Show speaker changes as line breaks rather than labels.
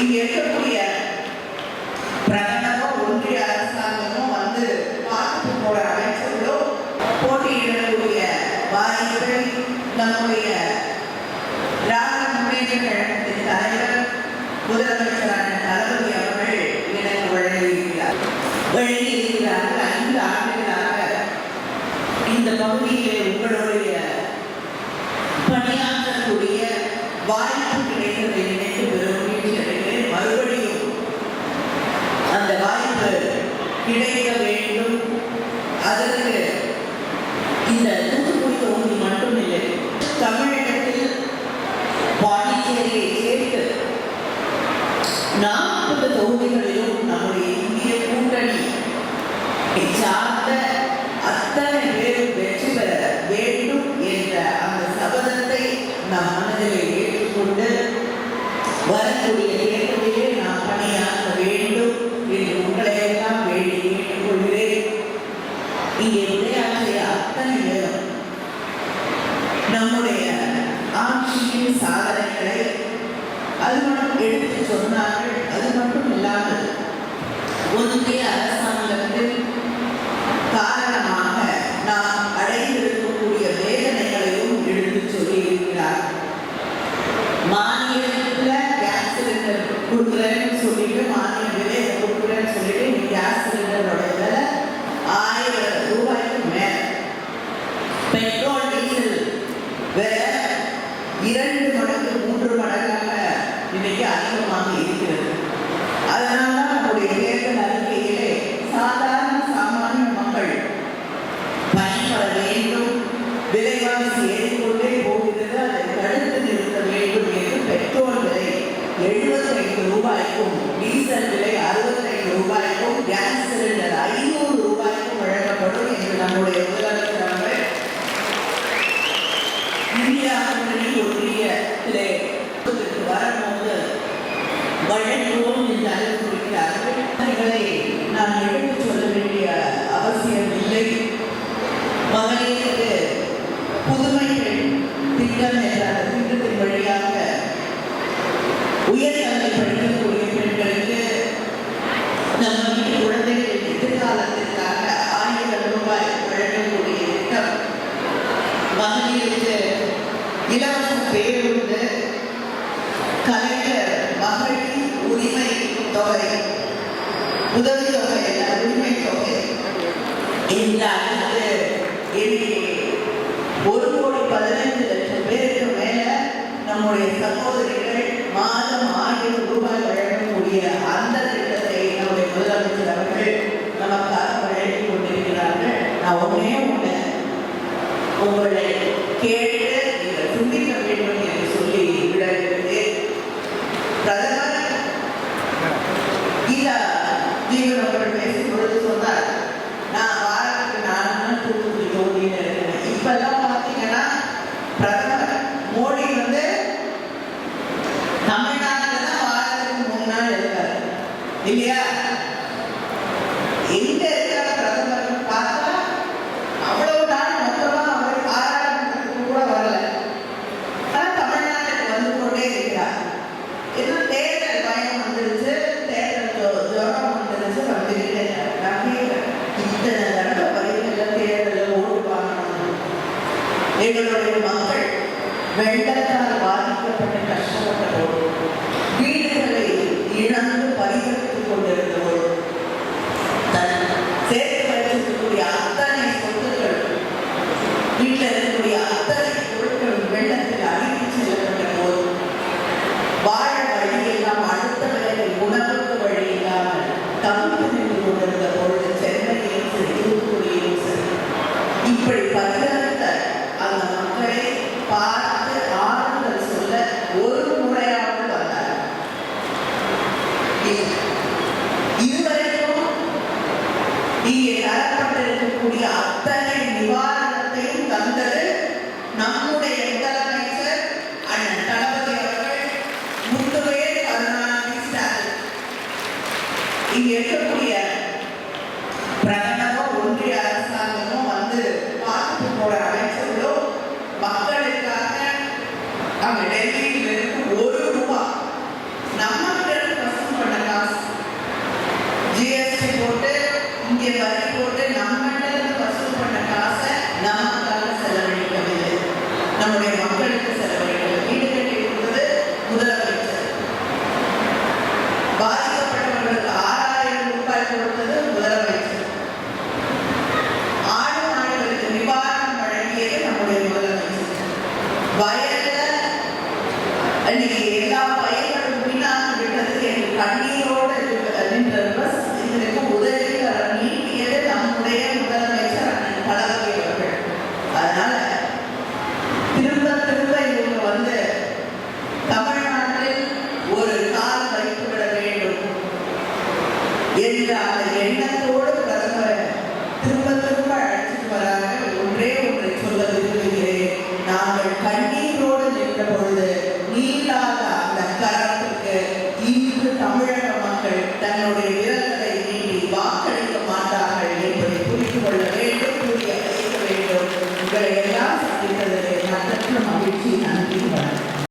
இங்க இருக்கக்கூடிய பிரதமரும் வந்து பார்த்து போற அமைச்சர்களும் போட்டியிடக்கூடிய வாய்ப்பை நம்முடைய திராவிட முன்னேற்ற கழகத்தின் தலைவர் முதலமைச்சரான தளபதி அவர்கள் எனக்கு வழங்கியிருக்கிறார். வழங்கியிருக்கிறார்கள். இந்த பகுதியிலே உங்களுடைய பணியாற்றக்கூடிய வாய்ப்பு ಅದರಲ್ಲಿ சாதனைகளை அது மட்டும் எடுத்து சொன்னார்கள் அது மட்டும் இல்லாமல் ஒதுங்கிய அரசு ரூபாய்க்கும் டீசல் விலை அறுபத்தைந்து ரூபாய்க்கும் கேஸ் சிலிண்டர் ஐநூறு ரூபாய்க்கும் வழங்கப்படும் என்று நம்முடைய முதலமைச்சர் அவர்கள் இந்தியா கூட்டணி ஒன்றியத்திலே வரும்போது வழங்குவோம் என்று அறிவித்திருக்கிறார்கள் அவர்களை நான் எடுத்து சொல்ல வேண்டிய அவசியம் இல்லை. மகளிருக்கு புதுமைகள் திட்டம் என்ற திட்டத்தின் இன்று இலவச பேருந்து கலைஞர் மகளிர் உரிமை தொகை உதவி தொகை உரிமை தொகை. இந்த ஆண்டு ஒரு கோடி பதினைந்து லட்சம் பேருக்கு மேல நம்முடைய சகோதரிகள் மாதம் ஆயிரம் ரூபாய் Yeah. வெள்ளத்தால் பாதிக்கப்பட்டு கஷ்டப்பட்டதோடு வீடுகளை இழந்து Hallelujah. Thank you, Father. எண்ணத்தோடு பிரதமரை திரும்ப திரும்ப அழைச்சிட்டு வராங்க ஒன்றே ஒன்றை சொல்ல விரும்புகிறேன் நாங்கள் கண்ணீரோடு நின்ற பொழுது நீளாத அந்த கரத்துக்கு இன்று தமிழக மக்கள் தன்னுடைய